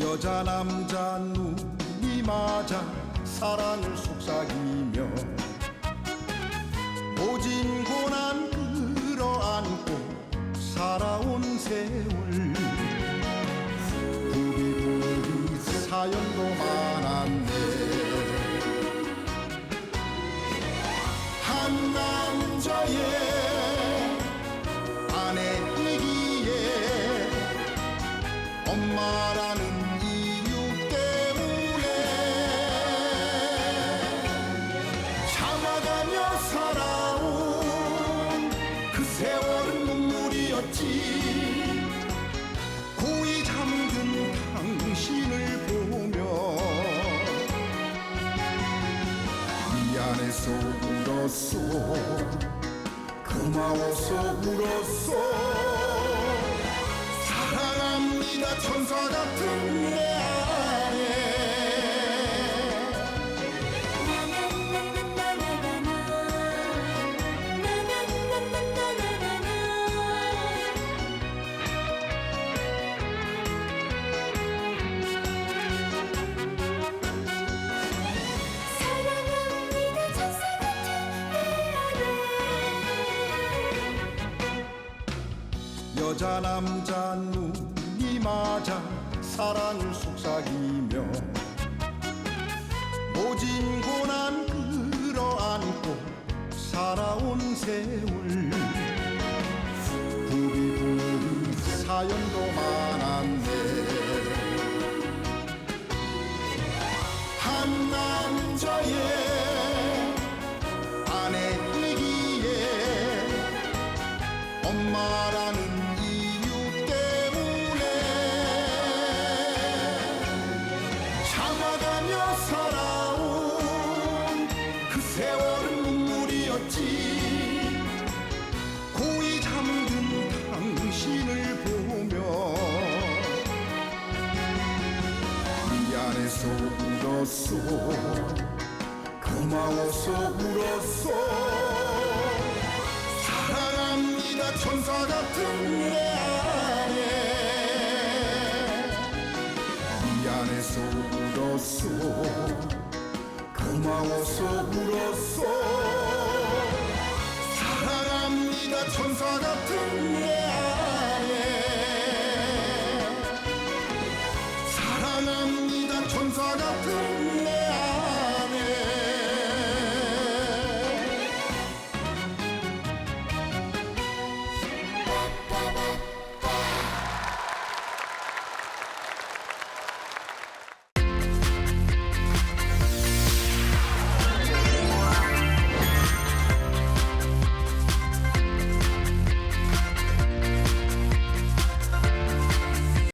여자 남자 눈이 맞아 사랑을 속삭이며 모진 고난 끌어안고 살아온 세월. 부비부비 사연도 많았네. 한 남자의 아내이기에 엄마라 울었어 고마워서 울었어 사랑합니다 천사 같은 여자 남자 눈이 맞아 사랑을 속삭이며 모진 고난 끌어안고 살아온 세월. 부비부비 사연도 많았네 그 세월은 눈물이었지. 고이 잠든 당신을 보며 미안해서 울었어 고마워서 울었어 사랑합니다 천사 같은 내 아내 미안해서 울었어 고마워서 울었어. 사랑합니다 천사 같은 내